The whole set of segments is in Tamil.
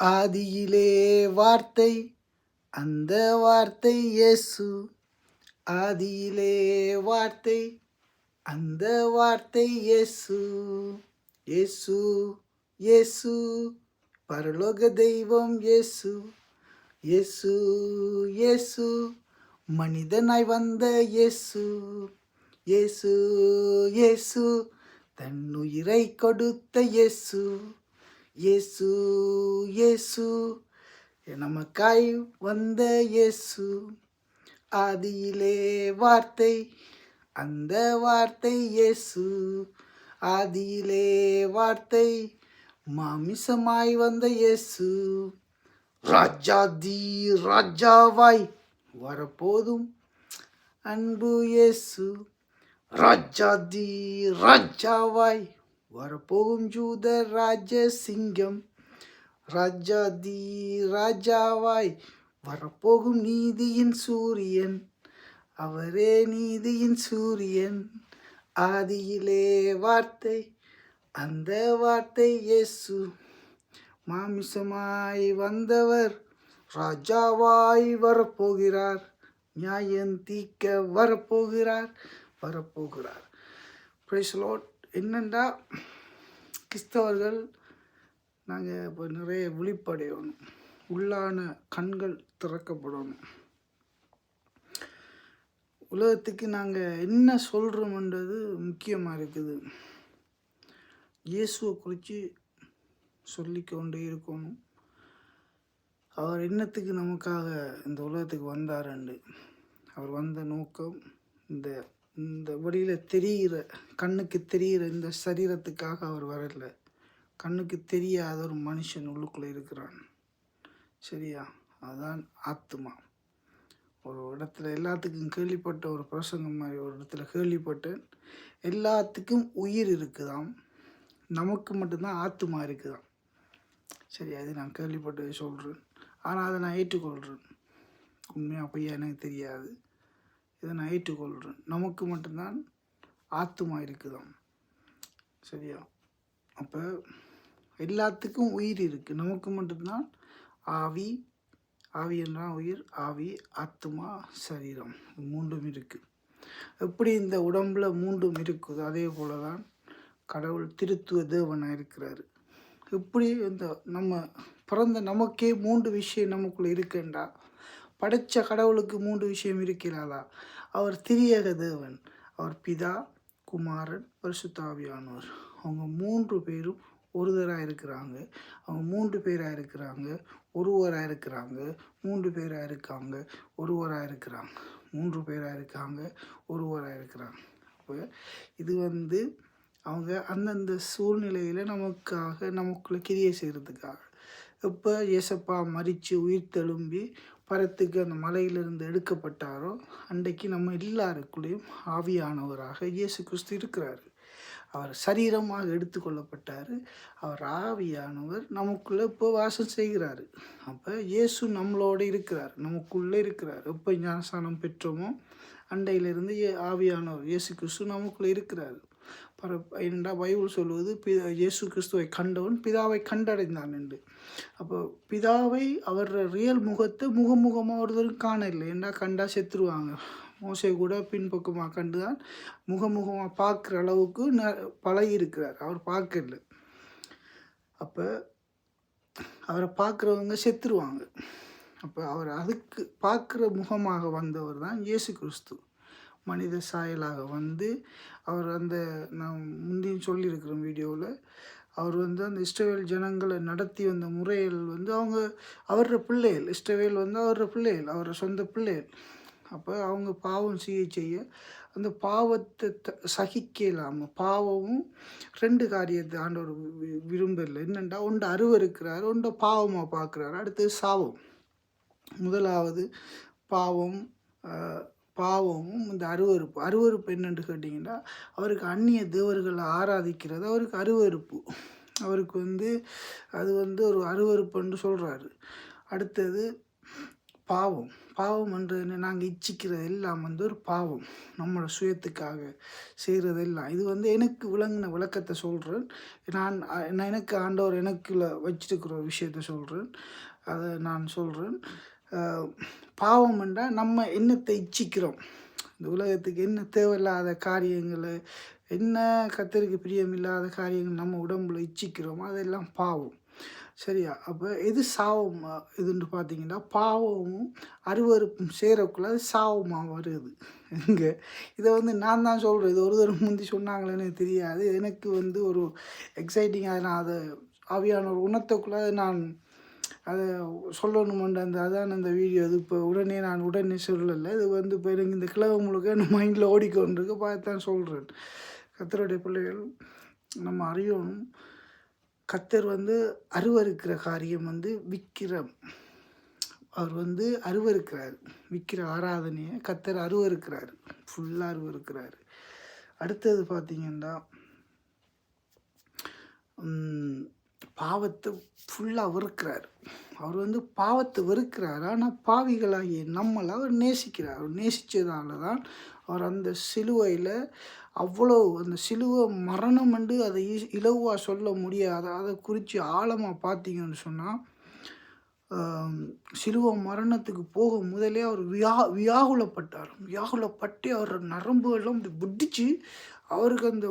ஆதியிலே வார்த்தை அந்த வார்த்தை இயேசு. ஆதியிலே வார்த்தை அந்த வார்த்தை இயேசு. இயேசு இயேசு பரலோக தெய்வம் இயேசு. இயேசு இயேசு மனிதனாய் வந்த இயேசு. இயேசு இயேசு தன்னுயிரை கொடுத்த இயேசு. இயேசு இயேசு. நமக்காய் வந்த இயேசு. ஆதியிலே வார்த்தை அந்த வார்த்தை இயேசு. ஆதியிலே வார்த்தை மாமிசமாய் வந்த இயேசு. ராஜாதி ராஜாவாய் வரப்போதும் அன்பு இயேசு. ராஜாதி ராஜாவாய் வரப்போகும் ஜூத ராஜ சிங்கம் ராஜாதி ராஜாவாய் வரப்போகும் நீதியின் சூரியன் அவரே நீதியின் சூரியன். ஆதியிலே வார்த்தை அந்த வார்த்தை இயேசு. மாமிசமாய் வந்தவர் ராஜாவாய் வரப்போகிறார் நியாயம் தீக்க வரப்போகிறார் வரப்போகிறார். பிரைஸ்லோட் என்னென்னா கிறிஸ்தவர்கள் நாங்கள் இப்போ நிறைய விழிப்படையணும். உள்ளான கண்கள் திறக்கப்படணும். உலகத்துக்கு நாங்கள் என்ன சொல்கிறோம்ன்றது முக்கியமாக இருக்குது. இயேசுவை குறித்து சொல்லிக்கொண்டே இருக்கணும். அவர் என்னத்துக்கு நமக்காக இந்த உலகத்துக்கு வந்தாருண்டு? அவர் வந்த நோக்கம் இந்த இந்த வழியில் தெரிகிற கண்ணுக்கு தெரிகிற இந்த சரீரத்துக்காக அவர் வரல. கண்ணுக்கு தெரியாத ஒரு மனுஷன் உள்ளுக்குள்ளே இருக்கிறான். சரியா? அதுதான் ஆத்மா. ஒரு இடத்துல எல்லாத்துக்கும் கேள்விப்பட்ட ஒரு பிரசங்கம் மாதிரி ஒரு இடத்துல கேள்விப்பட்டேன். எல்லாத்துக்கும் உயிர் இருக்குதாம். நமக்கு மட்டும்தான் ஆத்மா இருக்குதாம். சரி அது நான் கேள்விப்பட்டு சொல்கிறேன் ஆனால் அதை நான் ஏற்றுக்கொள்கிறேன் உண்மையாக பொய்யா எனக்கு தெரியாது. இதை நான் ஏற்றுக்கொள்கிறேன். நமக்கு மட்டும்தான் ஆத்துமா இருக்குதாம். சரியா? அப்போ எல்லாத்துக்கும் உயிர் இருக்குது நமக்கு மட்டும்தான் ஆவி ஆவி என்றால் உயிர் ஆவி ஆத்மா சரீரம். மூன்றும் இருக்குது எப்படி இந்த உடம்புல மூன்றும் இருக்குதோ? அதே போல தான் கடவுள் திருத்துவ தேவனாக இருக்கிறாரு. எப்படி இந்த நம்ம பிறந்த நமக்கே மூன்று விஷயம் நமக்குள்ளே இருக்குண்டா? படைத்த கடவுளுக்கு மூன்று விஷயம் இருக்கிறாரா அவர் திரியக தேவன் அவர் பிதா குமாரன் பரிசுத்தாவியானவர். அவங்க மூன்று பேரும் ஒருதராக இருக்கிறாங்க. அவங்க மூன்று பேராக இருக்கிறாங்க. ஒருவராக இருக்கிறாங்க. மூன்று பேராக இருக்காங்க. ஒருவராக இருக்கிறாங்க. மூன்று பேராக இருக்காங்க. ஒருவராக இருக்கிறாங்க. அப்போ இது வந்து அவங்க அந்தந்த சூழ்நிலையில் நமக்காக நமக்குள்ளே கிரியை செய்கிறதுக்காக இப்போ இயேசப்பா மறித்து உயிர் தெழும்பி பரத்துக்கு அந்த மலையிலிருந்து எடுக்கப்பட்டாரோ அன்றைக்கு நம்ம எல்லாருக்குள்ளேயும் ஆவியானவராக இயேசு கிறிஸ்து இருக்கிறார். அவர் சரீரமாக எடுத்துக்கொள்ளப்பட்டார் அவர் ஆவியானவர் நமக்குள்ளே இப்போ வாசம் செய்கிறாரு. அப்போ இயேசு நம்மளோட இருக்கிறார். நமக்குள்ளே இருக்கிறார். எப்போ ஞானசானம் பெற்றோமோ அண்டையிலிருந்து ஆவியானவர் இயேசு கிறிஸ்து நமக்குள்ளே இருக்கிறார். பர என்றால் பைபிள் சொல்வது பி இயேசு கிறிஸ்துவை கண்டவன் பிதாவை கண்டடைந்தான் என்று. அப்போ பிதாவை அவர் ரியல் முகத்தை முகமுகமாக ஒருத்தரும் காணலை என்ன கண்டா செத்துருவாங்க? மோசை கூட பின்பக்கமாக கண்டு தான் முகமுகமாக பார்க்குற அளவுக்கு ந பழகி இருக்கிறார். அவர் பார்க்கல அப்போ அவரை பார்க்குறவங்க செத்துருவாங்க. அப்போ அவர் அதுக்கு பார்க்குற முகமாக வந்தவர் தான் இயேசு கிறிஸ்து. மனித சாயலாக வந்து அவர் அந்த நான் முந்தையும் சொல்லியிருக்கிறோம் வீடியோவில் அவர் வந்து அந்த இஷ்டவேல் ஜனங்களை நடத்தி வந்த முறையில் வந்து அவங்க அவரோட பிள்ளைகள் இஷ்டவேல் வந்து அவரோட பிள்ளைகள் அவரோட சொந்த பிள்ளைகள். அப்போ அவங்க பாவம் செய்ய செய்ய அந்த பாவத்தை த சகிக்க இல்லாமல் பாவமும் ரெண்டு காரியத்தை ஆண்டவர் விரும்பல. என்னென்னா ஒன்று அருவருக்கிறார் ஒன்று பாவமாக பார்க்குறாரு. அடுத்தது சாவம் முதலாவது பாவம் பாவமும் இந்த அருவறுப்பு அருவறுப்பு என்னென்று கேட்டிங்கன்னா அவருக்கு அந்நிய தேவர்களை ஆராதிக்கிறது அவருக்கு அருவறுப்பு அவருக்கு வந்து அது வந்து ஒரு அருவறுப்புன்னு சொல்கிறாரு அடுத்தது பாவம். பாவம் என்று நாங்கள் இச்சிக்கிறது எல்லாம் வந்து ஒரு பாவம். நம்மளோட சுயத்துக்காக செய்கிறதெல்லாம் இது வந்து எனக்கு விளங்கின விளக்கத்தை சொல்கிறேன் நான் நான் எனக்கு ஆண்டவர் எனக்குள்ள வச்சிருக்கிற ஒரு விஷயத்த சொல்கிறேன் அதை நான் சொல்கிறேன் பாவம் என்றால் நம்ம என்னத்தை இச்சிக்கிறோம்? இந்த உலகத்துக்கு என்ன தேவையில்லாத காரியங்களை என்ன கத்தருக்கு பிரியமில்லாத காரியங்கள் நம்ம உடம்புல இச்சிக்கிறோமோ அதெல்லாம் பாவம். சரியா? அப்போ எது சாவம் இதுன்னு பார்த்தீங்கன்னா பாவமும் அருவருப்பும் சேரக்குள்ள அது சாவமாக வருது. இங்கே இதை வந்து நான் தான் சொல்கிறேன் இது ஒரு தடவை முந்தி சொன்னாங்களேன்னு தெரியாது. எனக்கு வந்து ஒரு எக்ஸைட்டிங்காக நான் அதை ஆவியான ஒரு உணர்த்தக்குள்ள நான் அதை சொல்லணுமென்ற அந்த அதான் அந்த வீடியோ அது இப்போ உடனே நான் உடனே சொல்லலை. இது வந்து இப்போ எனக்கு இந்த கிழவு முழுக்க என் மைண்டில் ஓடிக்கொண்டிருக்கு. பார்த்து தான் சொல்கிறேன் கத்தருடைய பிள்ளைகள் நம்ம அறியணும். கத்தர் வந்து அருவருக்கிற காரியம் வந்து விக்கிரம். அவர் வந்து அருவருக்கிறார். விற்கிற ஆராதனையை கத்தர் அருவருக்கிறார். ஃபுல்லாக அருவருக்கிறார். அடுத்தது பார்த்தீங்கன்னா பாவத்தை ஃபுல்லாக வெறுக்கிறார். அவர் வந்து பாவத்தை வெறுக்கிறார். ஆனால் பாவிகளாகிய நம்மளை அவர் நேசிக்கிறார். அவர் நேசித்ததால தான் அவர் அந்த சிலுவையில் அவ்வளோ அந்த சிலுவை மரணம் என்று அதை இலவாக சொல்ல முடியாது அதை குறித்து ஆழமாக பார்த்தீங்கன்னு சொன்னால் சிலுவை மரணத்துக்கு போக முதலே அவர் வியா வியாகுலப்பட்டார். வியாகுலப்பட்டு அவர் நரம்புகளும் புட்டிச்சு அவருக்கு அந்த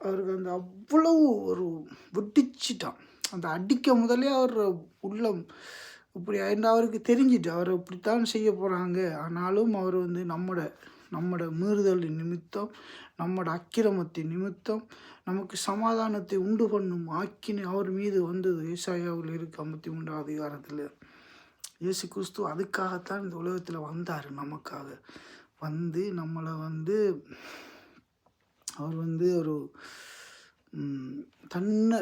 அவருக்கு அந்த அவ்வளவு ஒரு வெட்டிச்சிட்டான் அந்த அடிக்க முதலே அவர் உள்ளம் இப்படி ஆயிருந்து அவருக்கு தெரிஞ்சிட்டு அவர் இப்படித்தான் செய்ய போகிறாங்க ஆனாலும் அவர் வந்து நம்மட நம்மட மீறுதலின் நிமித்தம் நம்மட அக்கிரமத்தின் நிமித்தம் நமக்கு சமாதானத்தை உண்டு பண்ணும் ஆக்கினை அவர் மீது வந்தது ஏசாயாவில் இருக்கு ஐம்பத்தி மூன்றாம் அதிகாரத்தில். இயேசு கிறிஸ்து அதுக்காகத்தான் இந்த உலகத்தில் வந்தார். நமக்காக வந்து நம்மளை வந்து அவர் வந்து ஒரு தன்னை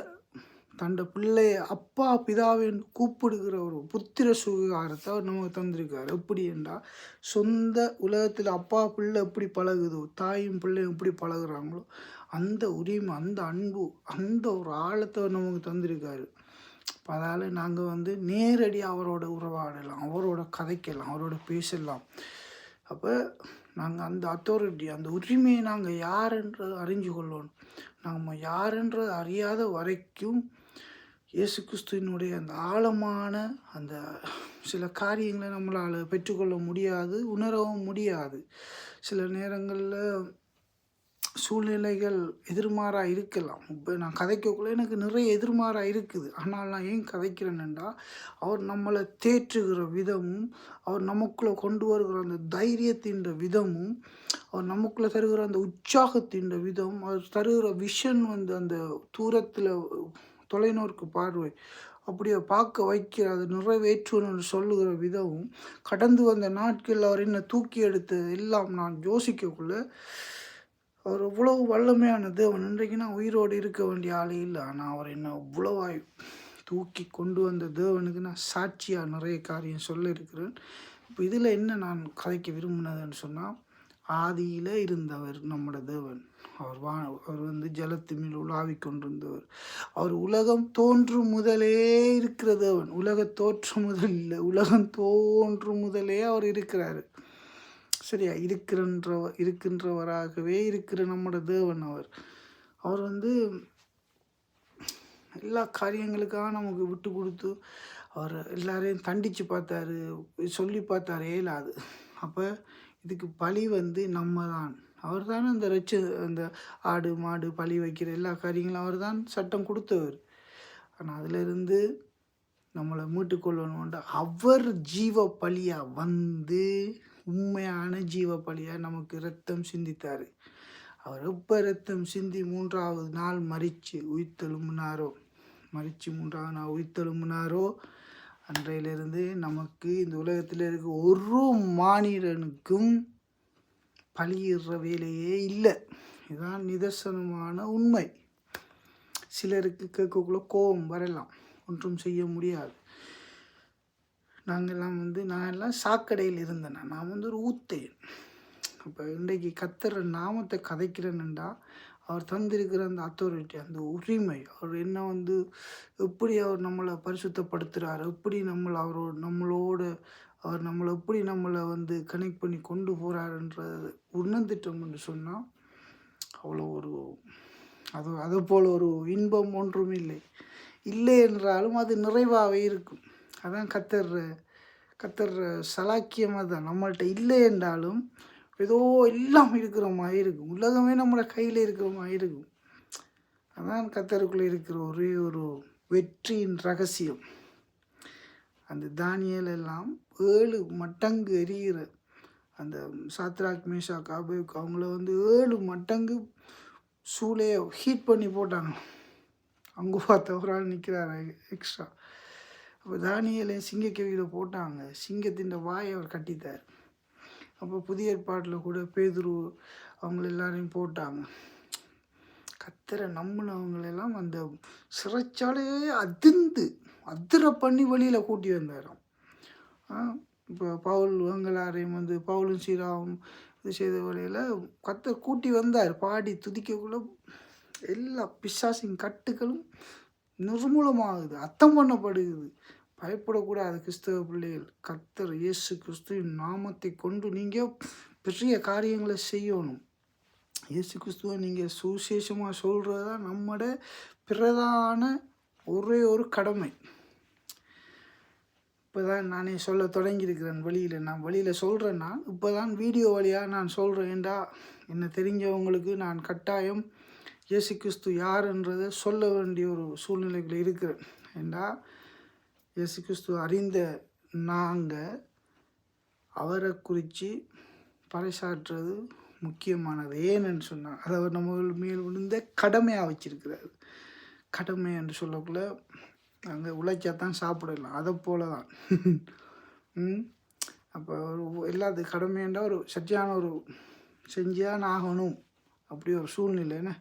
தண்ட பிள்ளைய அப்பா பிதாவின் கூப்பிடுகிற ஒரு புத்திர சுகாரத்தை அவர் நமக்கு தந்திருக்காரு. எப்படி என்றால் சொந்த உலகத்தில் அப்பா பிள்ளை எப்படி பழகுதோ தாயும் பிள்ளையும் எப்படி பழகுறாங்களோ அந்த உரிமை அந்த அன்பு அந்த ஒரு ஆழத்தை நமக்கு தந்திருக்காரு. அதால் நாங்கள் வந்து நேரடியாக அவரோட உறவாடலாம் அவரோட கதைக்கலாம் அவரோட பேசலாம். அப்போ நாங்கள் அந்த அத்தாரிட்டி அந்த உரிமையை நாங்கள் யாருன்றது அறிஞ்சு கொள்ளணும் நாம் யாருன்றது அறியாத வரைக்கும் இயேசு கிறிஸ்துவினுடைய அந்த ஆழமான அந்த சில காரியங்களை நம்மளால் பெற்றுக்கொள்ள முடியாது உணரவும் முடியாது. சில நேரங்களில் சூழ்நிலைகள் எதிர்மாறாக இருக்கலாம். இப்போ நான் கதைக்கக்குள்ள எனக்கு நிறைய எதிர்மாறாக இருக்குது. ஆனால் நான் ஏன் கதைக்கிறேன்டா அவர் நம்மளை தேற்றுகிற விதமும் அவர் நமக்குள்ளே கொண்டு வருகிற அந்த தைரியத்தின்ற விதமும் அவர் நமக்குள்ளே தருகிற அந்த உற்சாகத்தின்ற விதம் அவர் தருகிற விஷன் வந்து அந்த தூரத்தில் தொலைநோக்கு பார்வை அப்படியே பார்க்க வைக்கிற அதை நிறைவேற்றணும்னு சொல்லுகிற விதமும் கடந்து வந்த நாட்களில் அவர் என்ன தூக்கி எடுத்தது எல்லாம் நான் யோசிக்கக்குள்ளே அவர் இவ்வளவு வல்லமையான தேவன் இன்றைக்கு நான் உயிரோடு இருக்க வேண்டிய ஆளே இல்லை. ஆனால் அவர் என்ன அவ்வளோவாய் தூக்கி கொண்டு வந்த தேவனுக்கு நான் சாட்சியாக நிறைய காரியம் சொல்ல இருக்கிறேன் இப்போ இதில் என்ன நான் கதைக்க விரும்பினதுன்னு சொன்னால் ஆதியில் இருந்தவர் நம்மட தேவன். அவர் வா அவர் வந்து ஜலத்து மேல் உலாவிக் கொண்டிருந்தவர். அவர் உலகம் தோன்றும் முதலே இருக்கிற தேவன். உலக தோற்றம் முதல் இல்லை உலகம் தோன்றும் முதலே அவர் இருக்கிறாரு. சரியா? இருக்கிறன்ற இருக்கின்றவராகவே இருக்கிற நம்மளோட தேவன் அவர். அவர் வந்து எல்லா காரியங்களுக்காக நமக்கு விட்டு கொடுத்து அவர் எல்லாரையும் தண்டித்து பார்த்தாரு சொல்லி பார்த்தாரு இயலாது அப்போ இதுக்கு பழி வந்து நம்ம தான் அவர் தானே அந்த ரெச்சு அந்த ஆடு மாடு பழி வைக்கிற எல்லா காரியங்களும் அவர் தான் சட்டம் கொடுத்தவர். ஆனால் அதிலிருந்து நம்மளை மீட்டுக்கொள்ளணும்ன்ற அவர் ஜீவ பலியாக வந்து உண்மையான ஜீவ பலியாக நமக்கு ரத்தம் சிந்தித்தார். அவர் எப்போ ரத்தம் சிந்தி மூன்றாவது நாள் மறித்து உயிர்த்தெழும்பினாரோ? மறித்து மூன்றாவது நாள் உயிர்த்தெழும்பினாரோ? அன்றையிலிருந்து நமக்கு இந்த உலகத்தில் இருக்க ஒரு மானிடனுக்கும் பழியிடுற வேலையே இல்லை. இதுதான் நிதர்சனமான உண்மை. சிலருக்கு கேட்கக்குள்ள கோபம் வரலாம். ஒன்றும் செய்ய முடியாது. நாங்கள்லாம் வந்து நான் எல்லாம் சாக்கடையில் இருந்தேன். நான் வந்து ஒரு ஊத்தேன் அப்போ இன்றைக்கு கத்துற நாமத்தை கதைக்கிறேன்னுண்டா அவர் தந்திருக்கிற அந்த அத்தாரிட்டி அந்த உரிமை. அவர் என்ன வந்து எப்படி அவர் நம்மளை பரிசுத்தப்படுத்துகிறார் எப்படி நம்மளை அவரோட நம்மளோட அவர் நம்மளை எப்படி நம்மளை வந்து கனெக்ட் பண்ணி கொண்டு போகிறாருன்றது உணர்ந்துட்டோம்னு சொன்னால் அவ்வளோ ஒரு அது அதை போல் ஒரு இன்பம் ஒன்றும் இல்லை. இல்லை என்றாலும் அது நிறைவாகவே இருக்கும். அதான் கத்தர் கத்தர் சலாக்கியமாக தான். நம்மள்கிட்ட இல்லை என்றாலும் ஏதோ எல்லாம் இருக்கிற மாதிரி இருக்கும். உலகமே நம்மளோட கையில் இருக்கிற மாதிரி இருக்கும். அதான் கத்தருக்குள்ளே இருக்கிற ஒரே ஒரு வெற்றியின் ரகசியம். அந்த தானியல் எல்லாம் ஏழு மட்டங்கு எரிகிற அந்த சாத்ராக் மேஷா காபேக் அவங்கள வந்து ஏழு மட்டங்கு சூளையை ஹீட் பண்ணி போட்டாங்க அங்கே பார்த்த ஒரு ஆள் நிற்கிறாரு எக்ஸ்ட்ரா அப்போ தானியலை சிங்கக்கவியில் போட்டாங்க. சிங்கத்தின் வாயை அவர் கட்டித்தார் அப்போ புதிய ஏற்பாட்டில் கூட பேதுரு அவங்கள எல்லாரையும் போட்டாங்க. கத்தரை நம்பினவங்களெல்லாம் அந்த சிறைச்சாலையே அதிர்ந்து அதிர பண்ணி வெளியில் கூட்டி வந்தாராம். இப்போ பவுல் வங்களாரையும் வந்து பவுலும் சீராவும் இது செய்த வழியில் கத்தர் கூட்டி வந்தார். பாடி துதிக்கக்குள்ள எல்லா பிசாசின் கட்டுகளும் நிர்மூலமாகுது அர்த்தம் பண்ணப்படுகிறது. பயப்படக்கூடாது கிறிஸ்தவ பிள்ளைகள். கத்தர் இயேசு கிறிஸ்துவின் நாமத்தை கொண்டு நீங்கள் பெரிய காரியங்களை செய்யணும். இயேசு கிறிஸ்துவை நீங்கள் சுவிசேஷமாக சொல்கிறது தான் நம்மட பிரதான ஒரே ஒரு கடமை. இப்போ தான் நானே சொல்ல தொடங்கியிருக்கிறேன் வழியில் நான் வழியில் சொல்கிறேன்னா இப்போ தான் வீடியோ வழியாக நான் சொல்கிறேன் ஏண்டா என்ன தெரிஞ்சவங்களுக்கு நான் கட்டாயம் இயேசு கிறிஸ்து யாருன்றதை சொல்ல வேண்டிய ஒரு சூழ்நிலைகள் இருக்கிறேன் ஏண்டா? இயேசு கிறிஸ்து அறிந்த நாங்கள் அவரை குறித்து பறைசாற்றுறது முக்கியமானது. ஏன்னு சொன்னால் அதை அவர் நம்ம மேல் விழுந்த கடமையாக வச்சிருக்கிறார். கடமை என்று சொல்லக்குள்ள அங்கே உழைச்சா தான் சாப்பிடலாம். அதை போல தான் அப்போ ஒரு எல்லாத்து கடமைன்ற ஒரு சத்தியான ஒரு செஞ்சான் ஆகணும். அப்படி ஒரு சூழ்நிலைன்னு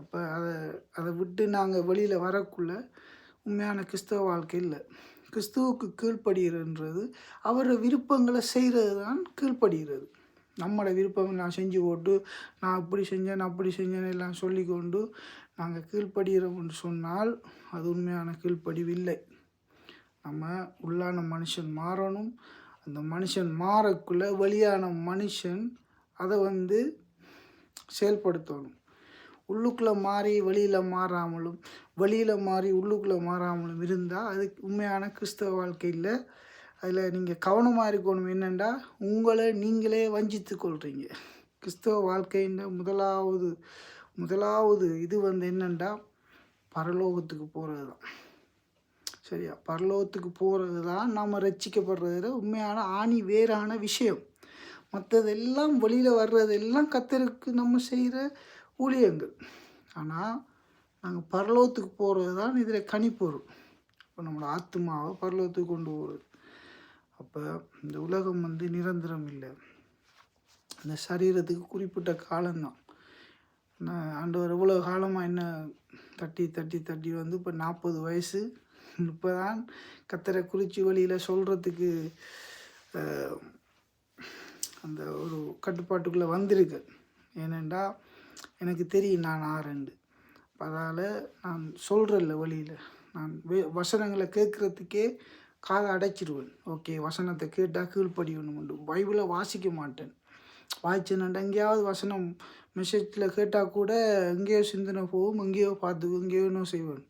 அப்போ அதை அதை விட்டு நாங்கள் வெளியில் வரக்குள்ள உண்மையான கிறிஸ்தவ வாழ்க்கை இல்லை. கிறிஸ்துவுக்கு கீழ்ப்படுகிறன்றது அவரோட விருப்பங்களை செய்கிறது தான் கீழ்ப்படுகிறது. நம்மளோட விருப்பம் நான் செஞ்சு போட்டு நான் அப்படி செஞ்சேன் நான் அப்படி செஞ்சேன்னு எல்லாம் சொல்லிக்கொண்டு நாங்கள் கீழ்ப்படுகிறோம்னு சொன்னால் அது உண்மையான கீழ்ப்படிவில்லை நம்ம உள்ளான மனுஷன் மாறணும். அந்த மனுஷன் மாறக்குள்ளே வெளியான மனுஷன் அதை வந்து செயல்படுத்தணும். உள்ளுக்குள்ளே மாறி வெளியில் மாறாமலும் வெளியில் மாறி உள்ளுக்குள்ளே மாறாமலும் இருந்தால் அது உண்மையான கிறிஸ்தவ வாழ்க்கையில் அதில் நீங்கள் கவனமாக இருக்கணும். என்னென்னா உங்களை நீங்களே வஞ்சித்து கொள்கிறீங்க கிறிஸ்தவ வாழ்க்கையின் முதலாவது முதலாவது இது வந்து என்னென்னா பரலோகத்துக்கு போகிறது தான் சரியா? பரலோகத்துக்கு போகிறது தான் நாம் ரசிக்கப்படுறதுல உண்மையான ஆணி வேறான விஷயம். மற்றதெல்லாம் வெளியில் வர்றதெல்லாம் கத்தருக்கு நம்ம செய்கிற ஊழியங்கள் ஆனால் நாங்கள் பரலோகத்துக்கு போகிறது தான் இதில் கணிப்பொருள் இப்போ நம்மளோட ஆத்மாவை பரலோகத்துக்கு கொண்டு போகிறது அப்போ இந்த உலகம் வந்து நிரந்தரம் இல்லை. இந்த சரீரத்துக்கு குறிப்பிட்ட காலம்தான். ஆண்டவர் இவ்வளோ காலமாக என்ன தட்டி தட்டி தட்டி வந்து இப்போ நாற்பது வயசு. இப்போ தான் கத்தரை குறிச்சி வழியில் சொல்கிறதுக்கு அந்த ஒரு கட்டுப்பாட்டுக்குள்ளே வந்திருக்கு. ஏனெண்டா எனக்கு தெரியும் நான் ஆரண்டு அதனால் நான் சொல்கிறேன்ல வழியில் நான் வே வசனங்களை கேட்குறதுக்கே காதை அடைச்சிடுவேன் ஓகே வசனத்தை கேட்டால் கீழ்ப்படியணும் பைபிளை வாசிக்க மாட்டேன். வாய்ச்சினண்டா எங்கேயாவது வசனம் மெசேஜில் கேட்டால் கூட எங்கேயோ சிந்தனை போகும் எங்கேயோ பார்த்து எங்கேயோ இன்னும் செய்வேன்.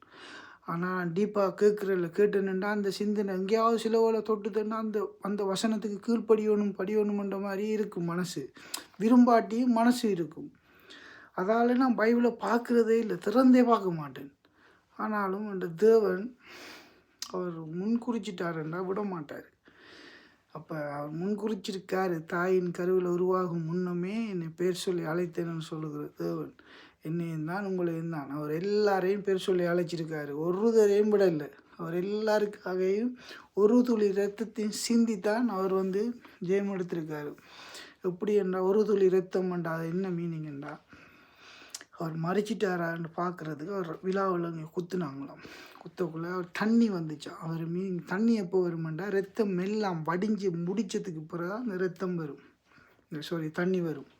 ஆனால் டீப்பாக கேட்குறல கேட்டுனுண்டா அந்த சிந்தனை எங்கேயாவது சிலவோல தொட்டுதுன்னா அந்த அந்த வசனத்துக்கு கீழ்ப்படியணும் படியணுமன்ற மாதிரி இருக்கும் மனசு. விரும்பாட்டியும் மனசு இருக்கும். அதால் நான் பைபிளை பார்க்குறதே இல்லை திறந்தே பார்க்க மாட்டேன். ஆனாலும் அந்த தேவன் அவர் முன்குறிச்சிட்டாருன்னா விட மாட்டார். அப்போ அவர் முன்குறிச்சிருக்காரு தாயின் கருவில் உருவாகும் முன்னமே என்னை பேர் சொல்லி அழைத்தேன்னு சொல்லுகிற தேவன். என்னையும் தான் உங்களையும் தான். அவர் எல்லாரையும் பேர் சொல்லி அழைச்சிருக்காரு. ஒருதரையும் விட இல்லை. அவர் எல்லாருக்காகவும் ஒரு துளி ரத்தத்தையும் சிந்தித்தான் அவர் வந்து ஜெயம் எடுத்திருக்காரு எப்படி என்றால் ஒரு துளி ரத்தம் என்றால் அது என்ன மீனிங் என்றால் அவர் மறைச்சிட்டாரான்னு பார்க்குறதுக்கு அவர் விழாவில் இங்கே குத்துனாங்களாம். குத்தக்குள்ளே அவர் தண்ணி வந்துச்சு. அவர் மீன் தண்ணி எப்போ வருமெண்டா? ரத்தம் எல்லாம் வடிஞ்சு முடிச்சதுக்கு பிறகு அந்த ரத்தம் வரும். சாரி தண்ணி வரும்.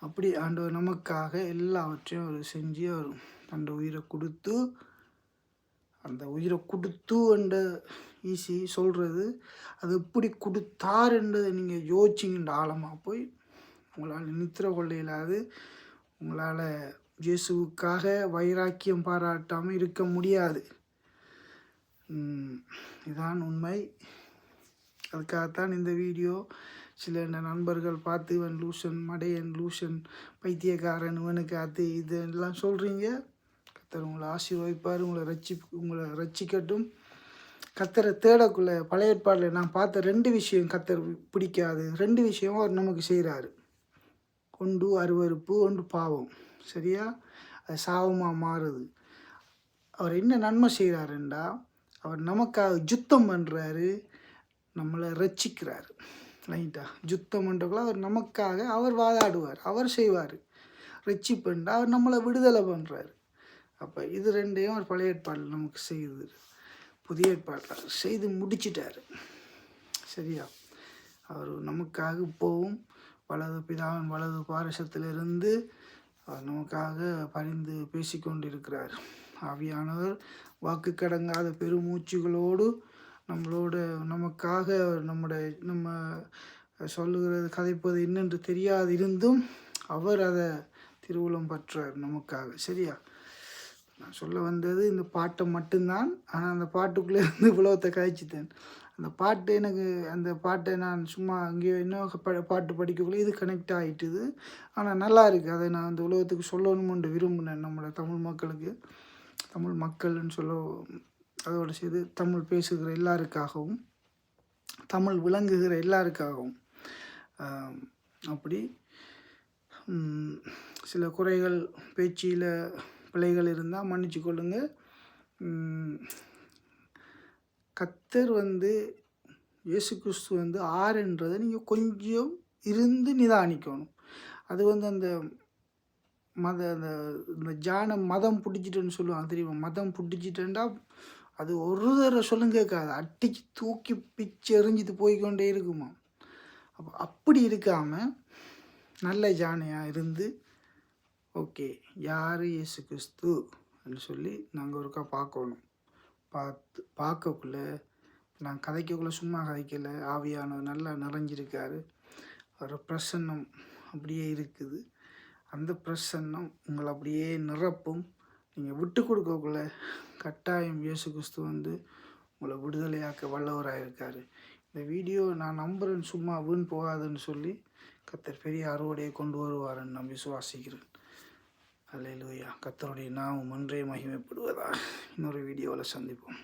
அப்படி ஆண்டவர் நமக்காக எல்லாவற்றையும் அவர் செஞ்சு அவர் அந்த உயிரை கொடுத்து அந்த உயிரை கொடுத்து என்ற ஈஸி சொல்கிறது அது எப்படி கொடுத்தாருன்றதை நீங்கள் யோசிச்சிங்கன்ற ஆழமாக போய் உங்களால் நித்திர கொள்ள உங்களால் இயேசுவுக்காக வைராக்கியம் பாராட்டாமல் இருக்க முடியாது. இதான் உண்மை. அதுக்காகத்தான் இந்த வீடியோ. சில நண்பர்கள் பார்த்து இவன் லூசன் மடையன் லூசன் பைத்தியக்காரன் இவனுக்கு அது இது எல்லாம் சொல்கிறீங்க கத்தர் உங்களை ஆசீர்வதிப்பார் உங்களை ரச்சி உங்களை ரச்சிக்கட்டும். கத்தரை தேடக்குள்ள பழைய ஏற்பாடில் நான் பார்த்த ரெண்டு விஷயம் கத்தர் பிடிக்காது. ரெண்டு விஷயம் அவர் நமக்கு செய்கிறாரு ஒன்று அருவருப்பு ஒன்று பாவம். சரியா? அது சாபமாக மாறுது. அவர் என்ன நன்மை செய்கிறாருண்டா அவர் நமக்காக யுத்தம் பண்ணுறாரு நம்மளை ரட்சிக்கிறாரு. ரைட்டா யுத்தம் பண்ணுறக்குள்ள அவர் நமக்காக அவர் வாதாடுவார். அவர் செய்வார். ரட்சிப்புண்டா? அவர் நம்மளை விடுதலை பண்ணுறாரு அப்போ இது ரெண்டையும் அவர் பழைய ஏற்பாடில் நமக்கு செய்யுது புதிய ஏற்பாட்டில் செய்து முடிச்சிட்டார். சரியா? அவர் நமக்காக இப்போவும் வலது பிதாவின் வலது பாரசத்திலிருந்து அவர் நமக்காக பரிந்து பேசிக்கொண்டிருக்கிறார். ஆவியானவர் வாக்கு கடங்காத பெருமூச்சுகளோடு நம்மளோட நமக்காக நம்முடைய நம்ம சொல்லுகிறது கதைப்பது என்னென்று தெரியாது இருந்தும் அவர் அதை திருவுளம் பற்றார் நமக்காக. சரியா? நான் சொல்ல வந்தது இந்த பாட்டை மட்டும்தான். ஆனால் அந்த பாட்டுக்குள்ளே இருந்து இவ்வளோத்தை காய்ச்சிட்டேன் அந்த பாட்டு எனக்கு அந்த பாட்டை நான் சும்மா அங்கேயோ இன்னும் ப பாட்டு படிக்கக்குள்ளே இது கனெக்ட் ஆகிட்டுது ஆனால் நல்லா இருக்குது அதை நான் அந்த உலகத்துக்கு சொல்லணும்னு விரும்பினேன் நம்மளோட தமிழ் மக்களுக்கு. தமிழ் மக்கள்னு சொல்ல அதோடு சேர்த்து தமிழ் பேசுகிற எல்லாருக்காகவும் தமிழ் விளங்குகிற எல்லாருக்காகவும் அப்படி சில குறைகள் பேச்சியில் பிழைகள் இருந்தால் மன்னிச்சு கொள்ளுங்கள் கத்தர் வந்து இயேசு கிறிஸ்து வந்து ஆறுன்றதை நீங்கள் கொஞ்சம் இருந்து நிதானிக்கணும். அது வந்து அந்த மத அந்த இந்த ஜான மதம் பிடிச்சிட்டுன்னு சொல்லுவாங்க தெரியுமா? மதம் பிடிச்சிட்டேன்டா அது ஒரு தடவை சொல்லும் கேட்காது. அட்டிக்கு தூக்கி பிச்சு எறிஞ்சிட்டு போய்க்கொண்டே இருக்குமா? அப்போ அப்படி இருக்காமல் நல்ல ஜானையாக இருந்து ஓகே யார் இயேசு கிறிஸ்து சொல்லி நாங்கள் ஒருக்கா பார்க்கணும். பார்த்து பார்க்கக்குள்ள நான் கதைக்கக்குள்ள சும்மா கதைக்கல ஆவியானவர் நல்லா நிறைஞ்சிருக்காரு. ஒரு பிரசன்னம் அப்படியே இருக்குது. அந்த பிரசன்னம் உங்களை அப்படியே நிரப்பும். நீங்கள் விட்டு கொடுக்கக்குள்ள கட்டாயம் இயேசு கிறிஸ்து வந்து உங்களை விடுதலையாக்க வல்லவராக இருக்கார் இந்த வீடியோ நான் நம்புகிறேன்னு சும்மா வீண் போகாதுன்னு சொல்லி கத்தர் பெரிய அறுவடையை கொண்டு வருவாருன்னு நான் விசுவாசிக்கிறேன். அல்லேலூயா கத்தருடைய நாம் ஒன்றே மகிமைப்படுவதா இன்னொரு வீடியோவில் சந்திப்போம்.